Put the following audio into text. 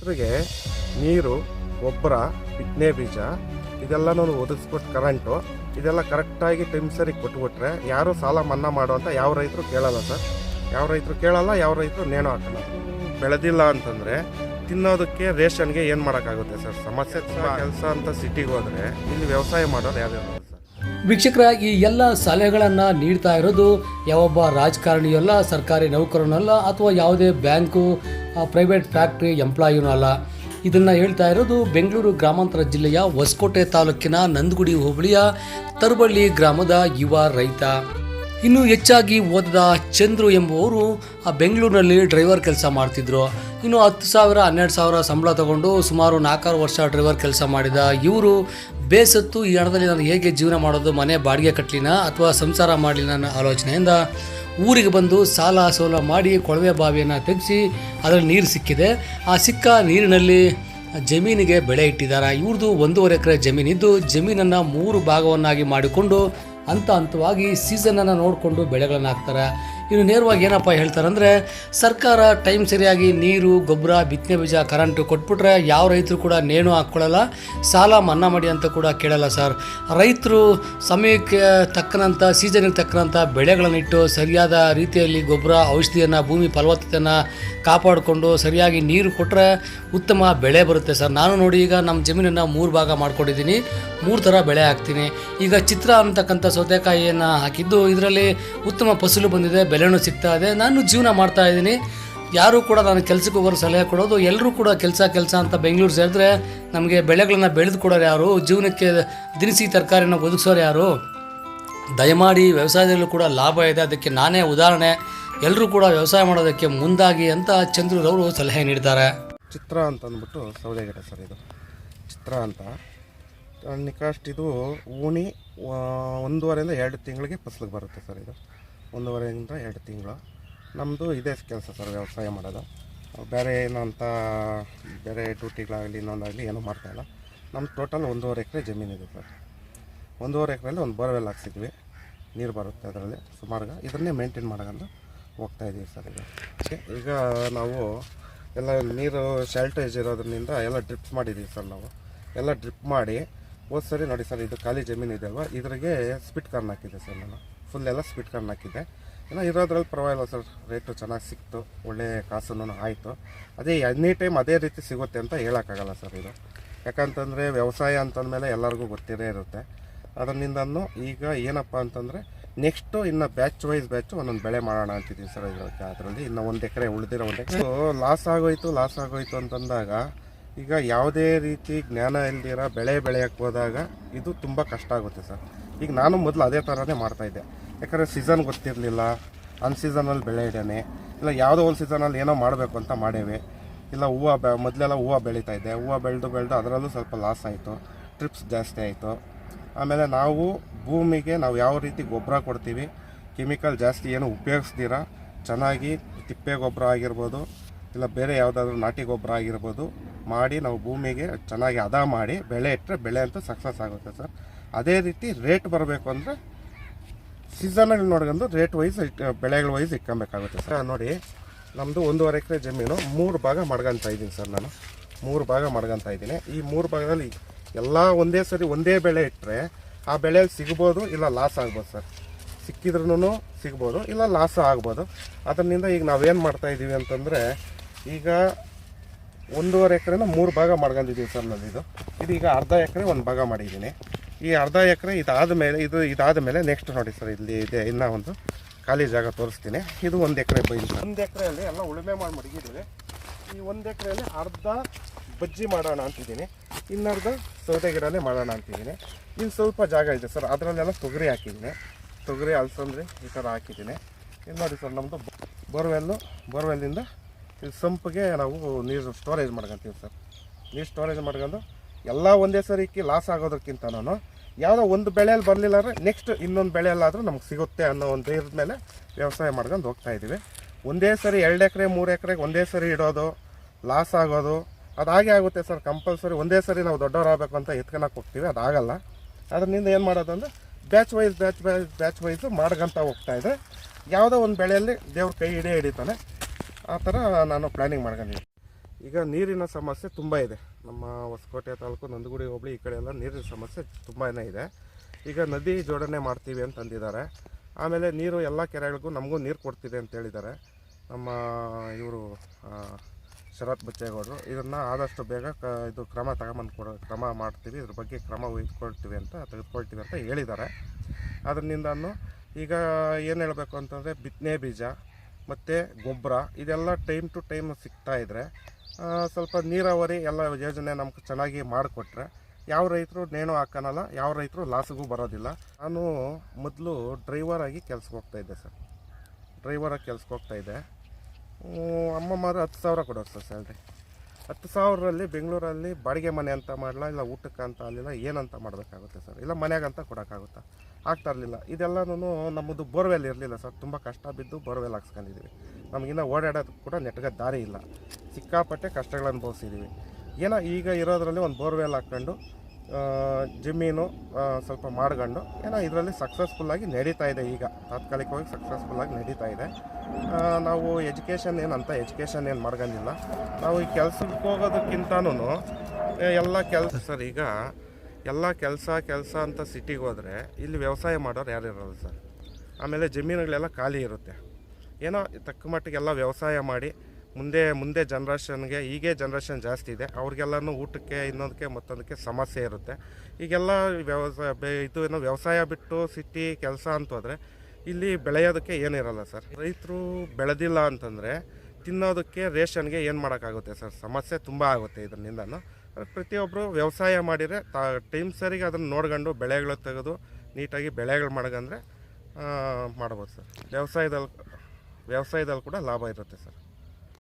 ರೈತರಿಗೆ ನೀರು, ಗೊಬ್ಬರ, ಬಿತ್ತನೆ ಬೀಜ, ಇದೆಲ್ಲನೂ ಒದಗಿಸ್ಬಿಟ್ಟು ಕರೆಂಟು ಇದೆಲ್ಲ ಕರೆಕ್ಟಾಗಿ ಟೈಮ್ ಸರಿ ಕೊಟ್ಬಿಟ್ರೆ ಯಾರು ಸಾಲ ಮನ್ನಾ ಮಾಡೋ ಅಂತ ಯಾವ ರೈತರು ಕೇಳಲ್ಲ ಸರ್ ಯಾವ ರೈತರು ಕೇಳಲ್ಲ, ಯಾವ ರೈತರು ನೇಣು ಹಾಕಲ್ಲ. ಬೆಳೆದಿಲ್ಲ ಅಂತಂದರೆ ತಿನ್ನೋದಕ್ಕೆ ರೇಷನ್ಗೆ ಏನು ಮಾಡೋಕ್ಕಾಗುತ್ತೆ ಸರ್ ಸಮಸ್ಯೆ ಕೆಲಸ ಅಂತ ಸಿಟಿಗೆ ಹೋದರೆ ಇಲ್ಲಿ ವ್ಯವಸಾಯ ಮಾಡೋದು ಯಾವ್ಯಾವ ವೀಕ್ಷಕರ ಈ ಎಲ್ಲ ಸಲಹೆಗಳನ್ನು ನೀಡ್ತಾ ಇರೋದು ಯಾವೊಬ್ಬ ರಾಜಕಾರಣಿಯಲ್ಲ, ಸರ್ಕಾರಿ ನೌಕರನಲ್ಲ ಅಥವಾ ಯಾವುದೇ ಬ್ಯಾಂಕು ಪ್ರೈವೇಟ್ ಫ್ಯಾಕ್ಟ್ರಿ ಎಂಪ್ಲಾಯಿನೂ ಅಲ್ಲ ಇದನ್ನು ಹೇಳ್ತಾ ಇರೋದು ಬೆಂಗಳೂರು ಗ್ರಾಮಾಂತರ ಜಿಲ್ಲೆಯ ಹೊಸಕೋಟೆ ತಾಲೂಕಿನ ನಂದಗುಡಿ ಹೋಬಳಿಯ ತರಬಳ್ಳಿ ಗ್ರಾಮದ ಯುವ ರೈತ. ಇನ್ನು ಹೆಚ್ಚಾಗಿ ಓದದ ಚಂದ್ರು ಎಂಬುವರು ಆ ಬೆಂಗಳೂರಿನಲ್ಲಿ ಡ್ರೈವರ್ ಕೆಲಸ ಮಾಡ್ತಿದ್ರು. ಇನ್ನು ಹತ್ತು ಸಾವಿರ, ಹನ್ನೆರಡು ಸಾವಿರ ಸಂಬಳ ತಗೊಂಡು ಸುಮಾರು ನಾಲ್ಕಾರು ವರ್ಷ ಡ್ರೈವರ್ ಕೆಲಸ ಮಾಡಿದ ಇವರು ಬೇಸತ್ತು ಈ ಹಣದಲ್ಲಿ ನಾನು ಹೇಗೆ ಜೀವನ ಮಾಡೋದು, ಮನೆ ಬಾಡಿಗೆ ಕಟ್ಟಲಿನ ಅಥವಾ ಸಂಸಾರ ಮಾಡಲಿನ ಅನ್ನೋ ಆಲೋಚನೆಯಿಂದ ಊರಿಗೆ ಬಂದು ಸಾಲ ಸೋಲ ಮಾಡಿ ಕೊಳವೆ ಬಾವಿಯನ್ನು ತೆಗೆಸಿ ಅದರಲ್ಲಿ ನೀರು ಸಿಕ್ಕಿದೆ. ಆ ಸಿಕ್ಕ ನೀರಿನಲ್ಲಿ ಜಮೀನಿಗೆ ಬೆಳೆ ಇಟ್ಟಿದ್ದಾರೆ. ಇವ್ರದ್ದು ಒಂದೂವರೆ ಎಕರೆ ಜಮೀನಿದ್ದು, ಜಮೀನನ್ನು ಮೂರು ಭಾಗವನ್ನಾಗಿ ಮಾಡಿಕೊಂಡು ಹಂತ ಹಂತವಾಗಿ ಸೀಸನನ್ನು ನೋಡಿಕೊಂಡು ಬೆಳೆಗಳನ್ನು ಹಾಕ್ತಾರೆ. ಇನ್ನು ನೇರವಾಗಿ ಏನಪ್ಪ ಹೇಳ್ತಾರಂದರೆ ಸರ್ಕಾರ ಟೈಮ್ ಸರಿಯಾಗಿ ನೀರು, ಗೊಬ್ಬರ, ಬಿತ್ತನೆ ಬೀಜ ಕರೆಂಟು ಕೊಟ್ಬಿಟ್ರೆ ಯಾವ ರೈತರು ಕೂಡ ನೇಣು ಹಾಕ್ಕೊಳ್ಳಲ್ಲ, ಸಾಲ ಮನ್ನಾ ಮಾಡಿ ಅಂತ ಕೂಡ ಕೇಳಲ್ಲ ಸರ್ ರೈತರು ಸಮಯಕ್ಕೆ ತಕ್ಕನಂಥ ಸೀಸನಿಗೆ ತಕ್ಕನಂಥ ಬೆಳೆಗಳನ್ನಿಟ್ಟು ಸರಿಯಾದ ರೀತಿಯಲ್ಲಿ ಗೊಬ್ಬರ, ಔಷಧಿಯನ್ನು, ಭೂಮಿ ಫಲವತ್ತತೆಯನ್ನು ಕಾಪಾಡಿಕೊಂಡು ಸರಿಯಾಗಿ ನೀರು ಕೊಟ್ಟರೆ ಉತ್ತಮ ಬೆಳೆ ಬರುತ್ತೆ ಸರ್ ನಾನು ನೋಡಿ ಈಗ ನಮ್ಮ ಜಮೀನನ್ನು ಮೂರು ಭಾಗ ಮಾಡ್ಕೊಂಡಿದ್ದೀನಿ. ಮೂರು ಥರ ಬೆಳೆ ಹಾಕ್ತೀನಿ. ಈಗ ಚಿತ್ರ ಅಂತಕ್ಕಂಥ ಸೌತೆಕಾಯಿಯನ್ನು ಹಾಕಿದ್ದು, ಇದರಲ್ಲಿ ಉತ್ತಮ ಫಸಲು ಬಂದಿದೆ ಬೆಲೆನೂ ಸಿಗ್ತಾ ಇದೆ. ನಾನು ಜೀವನ ಮಾಡ್ತಾ ಇದ್ದೀನಿ. ಯಾರೂ ಕೂಡ ನಾನು ಕೆಲಸಕ್ಕೆ ಹೋಗೋರು ಸಲಹೆ ಕೊಡೋದು. ಎಲ್ಲರೂ ಕೂಡ ಕೆಲಸ ಕೆಲಸ ಅಂತ ಬೆಂಗಳೂರು ಸೇರಿದ್ರೆ ನಮಗೆ ಬೆಳೆಗಳನ್ನ ಬೆಳೆದು ಕೊಡೋರು ಯಾರು? ಜೀವನಕ್ಕೆ ದಿನಸಿ ತರಕಾರಿನ ಒದಗಿಸೋರು ಯಾರು? ದಯಮಾಡಿ ವ್ಯವಸಾಯದಲ್ಲೂ ಕೂಡ ಲಾಭ ಇದೆ. ಅದಕ್ಕೆ ನಾನೇ ಉದಾಹರಣೆ. ಎಲ್ಲರೂ ಕೂಡ ವ್ಯವಸಾಯ ಮಾಡೋದಕ್ಕೆ ಮುಂದಾಗಿ ಅಂತ ಚಂದ್ರರವರು ಸಲಹೆ ನೀಡಿದ್ದಾರೆ. ಚಿತ್ರ ಅಂತ ಅಂದ್ಬಿಟ್ಟು ಸೌದೆಗಿಡ ಸರ್ ಇದು. ಚಿತ್ರ ಅಂತ. ನಿಕಾಸ್ಟ್ ಇದು ಆ, ಒಂದೂವರೆಯಿಂದ ಎರಡು ತಿಂಗಳಿಗೆ ಫಸಲಿಗೆ ಬರುತ್ತೆ ಸರ್ ಇದು. ಒಂದೂವರೆಯಿಂದ ಎರಡು ತಿಂಗಳು. ನಮ್ಮದು ಇದೇ ಕೆಲಸ ಸರ್ ವ್ಯವಸಾಯ ಮಾಡೋದು. ಬೇರೆ ಏನಂತ, ಬೇರೆ ಡ್ಯೂಟಿಗಳಾಗಲಿ ಇನ್ನೊಂದಾಗಲಿ ಏನೂ ಮಾಡ್ತಾಯಿಲ್ಲ ನಮ್ಮ ಟೋಟಲ್ ಒಂದೂವರೆ ಎಕರೆ ಜಮೀನಿದೆ ಸರ್. ಒಂದೂವರೆ ಎಕರೆಯಲ್ಲಿ ಒಂದು ಬೋರ್ವೆಲ್ ಹಾಕ್ಸಿದ್ವಿ. ನೀರು ಬರುತ್ತೆ ಅದರಲ್ಲಿ ಸುಮಾರು ಇದನ್ನೇ ಮೇಂಟೈನ್ ಮಾಡ್ಕೊಂಡು ಹೋಗ್ತಾ ಇದ್ದೀವಿ ಸರ್ ಈಗ. ಈಗ ನಾವು ಎಲ್ಲ ನೀರು ಶಾಲ್ಟೇಜ್ ಇರೋದ್ರಿಂದ ಎಲ್ಲ ಡ್ರಿಪ್ ಮಾಡಿದ್ದೀವಿ ಸರ್ ನಾವು. ಎಲ್ಲ ಡ್ರಿಪ್ ಮಾಡಿ ಹೋದ್ ಸರಿ ನೋಡಿ ಸರ್, ಇದು ಖಾಲಿ ಜಮೀನು ಇದೆ ಅಲ್ವಾ ಇದ್ರಿಗೆ ಸ್ಪಿಟ್ ಕಾರ್ನ್ ಹಾಕಿದ್ದೆ ಸರ್ ನಾನು. ಫುಲ್ ಎಲ್ಲ ಸ್ವೀಟ್ ಕಾರ್ನ್ ಹಾಕಿದ್ದೆ ಏನೋ ಇರೋದ್ರಲ್ಲಿ ಪರವಾಗಿಲ್ಲ ಸರ್ ರೇಟು ಚೆನ್ನಾಗಿ ಸಿಕ್ತು. ಒಳ್ಳೆ ಕಾಸನ್ನು ಆಯಿತು. ಅದೇ ಎನಿ ಟೈಮ್ ಅದೇ ರೀತಿ ಸಿಗುತ್ತೆ ಅಂತ ಹೇಳೋಕ್ಕಾಗಲ್ಲ ಸರ್ ಇದು. ಯಾಕಂತಂದರೆ ವ್ಯವಸಾಯ ಅಂತಂದಮೇಲೆ ಎಲ್ಲರಿಗೂ ಗೊತ್ತಿರೇ ಇರುತ್ತೆ. ಅದರಿಂದನೂ ಈಗ ಏನಪ್ಪ ಅಂತಂದರೆ ನೆಕ್ಸ್ಟು ಇನ್ನು ಬ್ಯಾಚ್ ವೈಸ್ ಬ್ಯಾಚು ಒಂದೊಂದು ಬೆಳೆ ಮಾಡೋಣ ಅಂತಿದ್ದೀವಿ ಸರ್ ಇದಕ್ಕೆ ಅದರಲ್ಲಿ ಇನ್ನು ಒಂದು ಎಕರೆ ಉಳಿದಿರೋ ಒಂದು ಎಕರೆ. ಲಾಸ್ ಆಗೋಯ್ತು ಲಾಸ್ ಆಗೋಯ್ತು ಅಂತಂದಾಗ ಈಗ ಯಾವುದೇ ರೀತಿ ಜ್ಞಾನ ಇಲ್ದಿರ ಬೆಳೆ ಬೆಳೆಯೋಕ್ಕೆ ಹೋದಾಗ ಇದು ತುಂಬ ಕಷ್ಟ ಆಗುತ್ತೆ ಸರ್ ಈಗ ನಾನು ಮೊದಲು ಅದೇ ಥರನೇ ಮಾಡ್ತಾಯಿದ್ದೆ ಯಾಕಂದರೆ ಸೀಸನ್ ಗೊತ್ತಿರಲಿಲ್ಲ, ಅನ್ ಸೀಸನಲ್ಲಿ ಬೆಳೆ ಇಡೇನೆ ಇಲ್ಲ, ಯಾವುದೋ ಒಂದು ಸೀಸನಲ್ಲಿ ಏನೋ ಮಾಡಬೇಕು ಅಂತ ಮಾಡೇವೆ. ಇಲ್ಲ, ಹೂವು ಮೊದಲೆಲ್ಲ ಹೂವು ಬೆಳೀತಾ ಇದ್ದೆ. ಹೂವು ಬೆಳೆದು ಬೆಳೆದು ಅದರಲ್ಲೂ ಸ್ವಲ್ಪ ಲಾಸ್ ಆಯಿತು. ಟ್ರಿಪ್ಸ್ ಜಾಸ್ತಿ ಆಯಿತು. ಆಮೇಲೆ ನಾವು ಭೂಮಿಗೆ ನಾವು ಯಾವ ರೀತಿ ಗೊಬ್ಬರ ಕೊಡ್ತೀವಿ ಕೆಮಿಕಲ್ ಜಾಸ್ತಿ ಏನು ಉಪಯೋಗಿಸ್ದಿರ ಚೆನ್ನಾಗಿ ತಿಪ್ಪೆ ಗೊಬ್ಬರ ಆಗಿರ್ಬೋದು, ಇಲ್ಲ ಬೇರೆ ಯಾವುದಾದ್ರೂ ನಾಟಿ ಗೊಬ್ಬರ ಆಗಿರ್ಬೋದು, ಮಾಡಿ ನಾವು ಭೂಮಿಗೆ ಚೆನ್ನಾಗಿ ಹದ ಮಾಡಿ ಬೆಳೆ ಇಟ್ಟರೆ ಬೆಳೆ ಅಂತೂ ಸಕ್ಸಸ್ ಆಗುತ್ತೆ ಸರ್. ಅದೇ ರೀತಿ ರೇಟ್ ಬರಬೇಕು ಅಂದರೆ ಸೀಸನಲ್ಲಿ ನೋಡ್ಕೊಂಡು ರೇಟ್ ವೈಸ್ ಬೆಳೆಗಳ ವೈಸ್ ಇಟ್ಕೊಬೇಕಾಗುತ್ತೆ ಸರ್. ನೋಡಿ. ನಮ್ಮದು ಒಂದೂವರೆ ಎಕರೆ ಜಮೀನು, ಮೂರು ಭಾಗ ಮಡ್ಗಂತ ಇದ್ದೀನಿ ಸರ್ ನಾನು. ಮೂರು ಭಾಗ ಮಡ್ಗಂತ ಇದ್ದೀನಿ. ಈ ಮೂರು ಭಾಗದಲ್ಲಿ ಎಲ್ಲ ಒಂದೇ ಸರಿ ಒಂದೇ ಬೆಳೆ ಇಟ್ಟರೆ ಆ ಬೆಳೆಯಲ್ಲಿ ಸಿಗ್ಬೋದು ಇಲ್ಲ ಲಾಸ್ ಆಗ್ಬೋದು ಸರ್. ಸಿಕ್ಕಿದ್ರೂ ಸಿಗ್ಬೋದು ಇಲ್ಲ ಲಾಸ್ ಆಗ್ಬೋದು. ಅದರಿಂದ ಈಗ ನಾವೇನು ಮಾಡ್ತಾ ಇದ್ದೀವಿ ಅಂತಂದರೆ ಈಗ ಒಂದೂವರೆ ಎಕರೆನ ಮೂರು ಭಾಗ ಮಾಡ್ಕೊಂಡಿದ್ದೀವಿ ಸರ್ ನಾನು ಇದು ಇದೀಗ ಅರ್ಧ ಎಕರೆ ಒಂದು ಭಾಗ ಮಾಡಿದ್ದೀನಿ. ಈ ಅರ್ಧ ಎಕರೆ ಇದಾದ ಮೇಲೆ, ಇದು ಇದಾದ ಮೇಲೆ ನೆಕ್ಸ್ಟ್ ನೋಡಿ ಸರ್ ಇಲ್ಲಿ ಇದೆ ಇನ್ನೂ ಒಂದು ಖಾಲಿ ಜಾಗ ತೋರಿಸ್ತೀನಿ. ಇದು ಒಂದು ಎಕರೆ ಬೈ ಒಂದು ಎಕರೆಯಲ್ಲಿ ಎಲ್ಲ ಉಳುಮೆ ಮಾಡಿ ಮಡಗಿದ್ದೀವಿ. ಈ ಒಂದು ಎಕರೆಯಲ್ಲಿ ಅರ್ಧ ಬಜ್ಜಿ ಮಾಡೋಣ ಅಂತಿದ್ದೀನಿ. ಇನ್ನರ್ಧ ಸೌದೆ ಗಿಡನೇ ಮಾಡೋಣ ಅಂತಿದ್ದೀನಿ. ಇನ್ನು ಸ್ವಲ್ಪ ಜಾಗ ಇದೆ ಸರ್ ಅದರಲ್ಲೆಲ್ಲ ತೊಗರಿ ಹಾಕಿದ್ದೀನಿ. ತೊಗರಿ, ಅಲಸಂದ್ರಿ ಈ ಥರ ಹಾಕಿದ್ದೀನಿ. ಇಲ್ಲಿ ನೋಡಿ ಸರ್ ನಮ್ಮದು ಬೋರ್ವೆಲ್ಲು, ಬೋರ್ವೆಲ್ಲಿಂದ ಇದು ಸಂಪಿಗೆ ನಾವು ನೀರು ಸ್ಟೋರೇಜ್ ಮಾಡ್ಕೊತೀವಿ ಸರ್ ನೀರು ಸ್ಟೋರೇಜ್ ಮಾಡ್ಕೊಂಡು ಎಲ್ಲ ಒಂದೇ ಸರಿಕ್ಕೆ ಲಾಸ್ ಆಗೋದಕ್ಕಿಂತ ನಾನು ಯಾವುದೋ ಒಂದು ಬೆಳೆಯಲ್ಲಿ ಬರಲಿಲ್ಲ ಅಂದರೆ ನೆಕ್ಸ್ಟ್ ಇನ್ನೊಂದು ಬೆಳೆಯಲ್ಲಾದರೂ ನಮ್ಗೆ ಸಿಗುತ್ತೆ ಅನ್ನೋ ಒಂದು ಇದ್ರ ಮೇಲೆ ವ್ಯವಸಾಯ ಮಾಡ್ಕೊಂಡು ಹೋಗ್ತಾ ಇದ್ದೀವಿ. ಒಂದೇ ಸರಿ ಎರಡು ಎಕರೆ, ಮೂರು ಎಕರೆಗೆ ಒಂದೇ ಸರಿ ಇಡೋದು ಲಾಸ್ ಆಗೋದು ಅದು ಹಾಗೆ ಆಗುತ್ತೆ ಸರ್ ಕಂಪಲ್ಸರಿ ಒಂದೇ ಸರಿ ನಾವು ದೊಡ್ಡವರಾಗಬೇಕು ಅಂತ ಎತ್ಕೊಳಕ್ಕೆ ಹೋಗ್ತೀವಿ, ಅದಾಗಲ್ಲ. ಅದರಿಂದ ಏನು ಮಾಡೋದು ಅಂದರೆ batch wise batch wise batch wise ಮಾಡ್ಕೊಂತ ಹೋಗ್ತಾ ಇದೆ. ಯಾವುದೋ ಒಂದು ಬೆಳೆಯಲ್ಲಿ ದೇವ್ರ ಕೈ ಹಿಡಿಯೇ ಹಿಡಿತಾನೆ. ಆ ಥರ ನಾನು ಪ್ಲ್ಯಾನಿಂಗ್ ಮಾಡ್ಕೊಂಡಿದ್ದೀನಿ. ಈಗ ನೀರಿನ ಸಮಸ್ಯೆ ತುಂಬ ಇದೆ. ನಮ್ಮ ಹೊಸಕೋಟೆ ತಾಲೂಕು ನಂದಗುಡಿ ಹೋಬಳಿ ಈ ಕಡೆ ಎಲ್ಲ ನೀರಿನ ಸಮಸ್ಯೆ ತುಂಬಾ ಇದೆ. ಈಗ ನದಿ ಜೋಡಣೆ ಮಾಡ್ತೀವಿ ಅಂತ ಅಂದಿದ್ದಾರೆ. ಆಮೇಲೆ ನೀರು ಎಲ್ಲ ಕೆರೆಗಳಿಗೂ ನಮಗೂ ನೀರು ಕೊಡ್ತಿದೆ ಅಂತ ಹೇಳಿದ್ದಾರೆ. ನಮ್ಮ ಇವರು ಶರತ್ ಬಚ್ಚೇಗೌಡರು. ಇದನ್ನು ಆದಷ್ಟು ಬೇಗ ಕ ಇದು ಕ್ರಮ ತಗೊಂಬಂದು ಕೊಡೋ ಕ್ರಮ ಮಾಡ್ತೀವಿ. ಇದ್ರ ಬಗ್ಗೆ ಕ್ರಮ ವಹಿಸ್ಕೊಳ್ತೀವಿ ಅಂತ ತೆಗೆದುಕೊಳ್ತೀವಿ ಅಂತ ಹೇಳಿದ್ದಾರೆ. ಅದರಿಂದನೂ ಈಗ ಏನು ಹೇಳಬೇಕು ಅಂತಂದರೆ ಬಿತ್ತನೆ ಬೀಜ ಮತ್ತು ಗೊಬ್ಬರ ಇದೆಲ್ಲ ಟೈಮ್ ಟು ಟೈಮ್ ಸಿಗ್ತಾ ಇದ್ದರೆ ಆ, ಸ್ವಲ್ಪ ನೀರಾವರಿ ಎಲ್ಲ ಯೋಜನೆ ನಮ್ಗೆ ಚೆನ್ನಾಗಿ ಮಾಡಿಕೊಟ್ರೆ ಯಾವ ರೈತರು ನೇಣು ಹಾಕೋಣಲ್ಲ ಯಾವ ರೈತರು ಲಾಸಿಗೂ ಬರೋದಿಲ್ಲ. ನಾನು ಮೊದಲು ಡ್ರೈವರ್ ಆಗಿ ಕೆಲ್ಸಕ್ಕೆ ಹೋಗ್ತಾ ಇದ್ದೆ ಸರ್. ಡ್ರೈವರಾಗಿ ಕೆಲ್ಸಕ್ಕೆ ಹೋಗ್ತಾ ಇದ್ದೆ. ಹ್ಮ್, ಅಮ್ಮಮ್ಮಾರು ಹತ್ತು ಸಾವಿರ ಕೊಡೋರು ಸರ್ ಸ್ಯಾಲ್ರಿ ಹತ್ತು ಸಾವಿರದಲ್ಲಿ ಬೆಂಗಳೂರಲ್ಲಿ ಬಾಡಿಗೆ ಮನೆ ಅಂತ ಮಾಡಲ, ಇಲ್ಲ ಊಟಕ್ಕೆ ಅಂತ ಅಲ್ಲಿಲ್ಲ, ಏನಂತ ಮಾಡಬೇಕಾಗುತ್ತೆ ಸರ್? ಇಲ್ಲ ಮನೆಗಂತ ಕೊಡೋಕ್ಕಾಗುತ್ತಾ? ಆಗ್ತಾ ಇರಲಿಲ್ಲ. ಇದೆಲ್ಲನೂ ನಮ್ಮದು ಬೋರ್ವೆಲ್ ಇರಲಿಲ್ಲ ಸರ್. ತುಂಬ ಕಷ್ಟ ಬಿದ್ದು ಬೋರ್ವೆಲ್ ಹಾಕ್ಸ್ಕೊಂಡಿದ್ದೀವಿ ನಮಗಿನ್ನ ಓಡಾಡೋದು ಕೂಡ ನೆಟ್ಗೆ ದಾರಿ ಇಲ್ಲ. ಸಿಕ್ಕಾಪಟ್ಟೆ ಕಷ್ಟಗಳನ್ನು ಅನುಭವಿಸಿದ್ದೀವಿ ಏನೋ ಈಗ ಇರೋದರಲ್ಲಿ ಒಂದು ಬೋರ್ವೆಲ್ ಹಾಕ್ಕೊಂಡು ಆ, ಜಮೀನು ಸ್ವಲ್ಪ ಮಾಡ್ಕೊಂಡು ಏನೋ ಇದರಲ್ಲಿ ಸಕ್ಸಸ್ಫುಲ್ಲಾಗಿ ನಡೀತಾ ಇದೆ ಈಗ. ತಾತ್ಕಾಲಿಕವಾಗಿ ಸಕ್ಸಸ್ಫುಲ್ಲಾಗಿ ನಡೀತಾ ಇದೆ. ನಾವು ಎಜುಕೇಷನ್ ಏನಂತ ಎಜುಕೇಷನ್ ಏನು ಮಾಡ್ಕೊಂಡಿಲ್ಲ ನಾವು ಈ ಕೆಲ್ಸಕ್ಕೆ ಹೋಗೋದಕ್ಕಿಂತನೂ ಎಲ್ಲ ಕೆಲಸ ಸರ್ ಈಗ ಎಲ್ಲ ಕೆಲಸ ಕೆಲಸ ಅಂತ ಸಿಟಿಗೆ ಹೋದರೆ ಇಲ್ಲಿ ವ್ಯವಸಾಯ ಮಾಡೋರು ಯಾರು ಇರೋಲ್ಲ ಸರ್. ಆಮೇಲೆ ಜಮೀನುಗಳೆಲ್ಲ ಖಾಲಿ ಇರುತ್ತೆ. ಏನೋ ತಕ್ಕ ಮಟ್ಟಿಗೆಲ್ಲ ವ್ಯವಸಾಯ ಮಾಡಿ ಮುಂದೆ ಮುಂದೆ ಜನ್ರೇಷನ್ಗೆ ಈಗೇ ಜನ್ರೇಷನ್ ಜಾಸ್ತಿ ಇದೆ, ಅವ್ರಿಗೆಲ್ಲನೂ ಊಟಕ್ಕೆ, ಇನ್ನೊಂದಕ್ಕೆ, ಮತ್ತೊಂದಕ್ಕೆ ಸಮಸ್ಯೆ ಇರುತ್ತೆ. ಈಗೆಲ್ಲ ವ್ಯವಸಾಯ ಇದು ಏನೋ ವ್ಯವಸಾಯ ಬಿಟ್ಟು ಸಿಟಿ ಕೆಲಸ ಅಂತ ಹೋದರೆ ಇಲ್ಲಿ ಬೆಳೆಯೋದಕ್ಕೆ ಏನಿರಲ್ಲ ಸರ್. ರೈತರು ಬೆಳೆದಿಲ್ಲ ಅಂತಂದರೆ ತಿನ್ನೋದಕ್ಕೆ ರೇಷನ್ಗೆ ಏನು ಮಾಡೋಕ್ಕಾಗುತ್ತೆ ಸರ್? ಸಮಸ್ಯೆ ತುಂಬ ಆಗುತ್ತೆ ಇದರಿಂದನೂ. ಪ್ರತಿಯೊಬ್ಬರು ವ್ಯವಸಾಯ ಮಾಡಿದರೆ ತಾ ಟೈಮ್ ಸರಿಗೆ ಅದನ್ನು ನೋಡ್ಕೊಂಡು ಬೆಳೆಗಳು ತೆಗೆದು ನೀಟಾಗಿ ಬೆಳೆಗಳು ಮಾಡ್ಕಂದ್ರೆ ಮಾಡ್ಬೋದು ಸರ್. ವ್ಯವಸಾಯದಲ್ಲಿ ವ್ಯವಸಾಯದಲ್ಲಿ ಕೂಡ ಲಾಭ ಇರುತ್ತೆ ಸರ್.